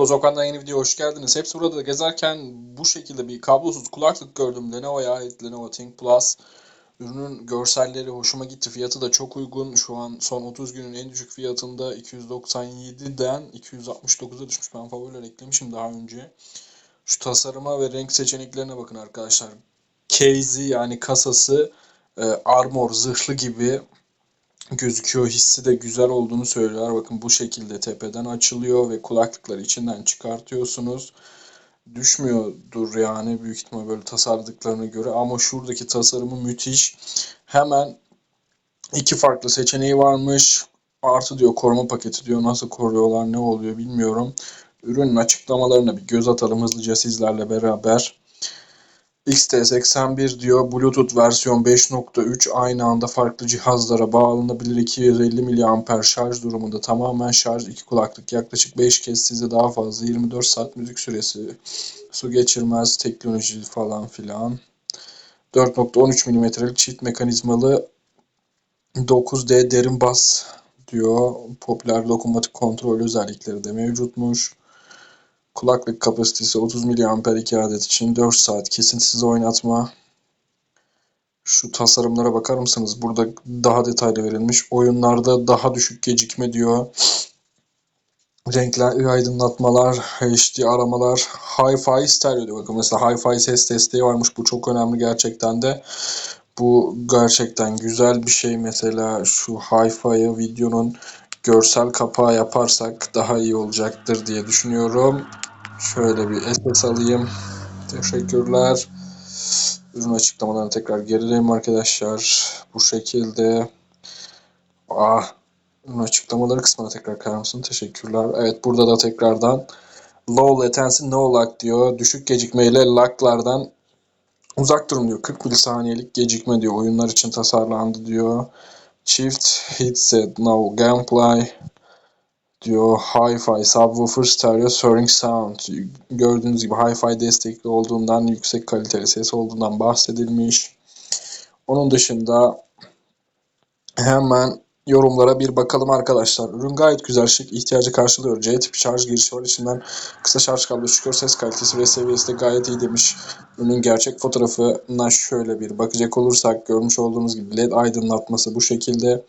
Bozokan'dan yeni video hoş geldiniz. Hepsi burada gezerken bu şekilde bir kablosuz kulaklık gördüm. Lenovo'ya ait Lenovo Think Plus. Ürünün görselleri hoşuma gitti. Fiyatı da çok uygun. Şu an son 30 günün en düşük fiyatında 297'den 269'a düşmüş. Ben favoriler eklemişim daha önce. Şu tasarıma ve renk seçeneklerine bakın arkadaşlar. Case'i yani kasası e, armor zırhlı gibi gözüküyor. Hissi de güzel olduğunu söylüyorlar. Bakın bu şekilde tepeden açılıyor ve kulaklıkları içinden çıkartıyorsunuz. Düşmüyordur yani büyük ihtimal böyle tasarladıklarına göre ama şuradaki tasarımı müthiş. Hemen iki farklı seçeneği varmış. Artı diyor koruma paketi diyor. Nasıl koruyorlar ne oluyor bilmiyorum. Ürünün açıklamalarına bir göz atalım hızlıca sizlerle beraber. XT81 diyor. Bluetooth versiyon 5.3 aynı anda farklı cihazlara bağlanabilir. 250 mAh şarj durumunda tamamen şarj. iki kulaklık yaklaşık 5 kez size daha fazla 24 saat müzik süresi. Su geçirmez teknoloji falan filan. 4.13 mm'lik çift mekanizmalı 9D derin bas diyor. Popüler dokunmatik kontrol özellikleri de mevcutmuş. Kulaklık kapasitesi 30 mAh 2 adet için 4 saat kesintisiz oynatma. Şu tasarımlara bakar mısınız? Burada daha detaylı verilmiş. Oyunlarda daha düşük gecikme diyor. Renkler, aydınlatmalar, HD aramalar, Hi-Fi stereo diyor. Bakın mesela Hi-Fi ses desteği varmış. Bu çok önemli gerçekten de. Bu gerçekten güzel bir şey. Mesela şu Hi-Fi'ye videonun görsel kapağı yaparsak daha iyi olacaktır diye düşünüyorum. Şöyle bir SS alayım. Teşekkürler. Ürün açıklamalarına tekrar gelelim arkadaşlar. Bu şekilde. Ah, ürün açıklamaları kısmına tekrar kayar mısın? Teşekkürler. Evet burada da tekrardan low latency no lag diyor. Düşük gecikmeyle laglardan uzak durun diyor. 40 milisaniyelik gecikme diyor. Oyunlar için tasarlandı diyor. Çift headset no gameplay diyor. Hi-Fi, subwoofer, stereo, surrounding sound. Gördüğünüz gibi Hi-Fi destekli olduğundan, yüksek kaliteli ses olduğundan bahsedilmiş. Onun dışında hemen yorumlara bir bakalım arkadaşlar. Ürün gayet güzel, şık, ihtiyacı karşılıyor. C tipi şarj girişi var. İçinden kısa şarj kablosu çıkıyor. Ses kalitesi ve seviyesi de gayet iyi demiş. Ürünün gerçek fotoğrafına şöyle bir bakacak olursak görmüş olduğunuz gibi LED aydınlatması bu şekilde.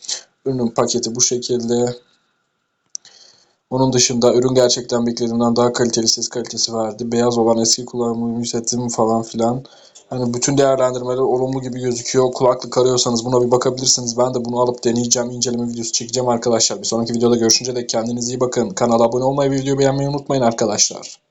Ürünün paketi bu şekilde. Onun dışında ürün gerçekten beklediğimden daha kaliteli ses kalitesi verdi. Beyaz olan eski kullanımı setim falan filan. Hani bütün değerlendirmeler olumlu gibi gözüküyor. Kulaklık arıyorsanız buna bir bakabilirsiniz. Ben de bunu alıp deneyeceğim. inceleme videosu çekeceğim arkadaşlar. Bir sonraki videoda görüşünce de kendinize iyi bakın. Kanala abone olmayı ve videoyu beğenmeyi unutmayın arkadaşlar.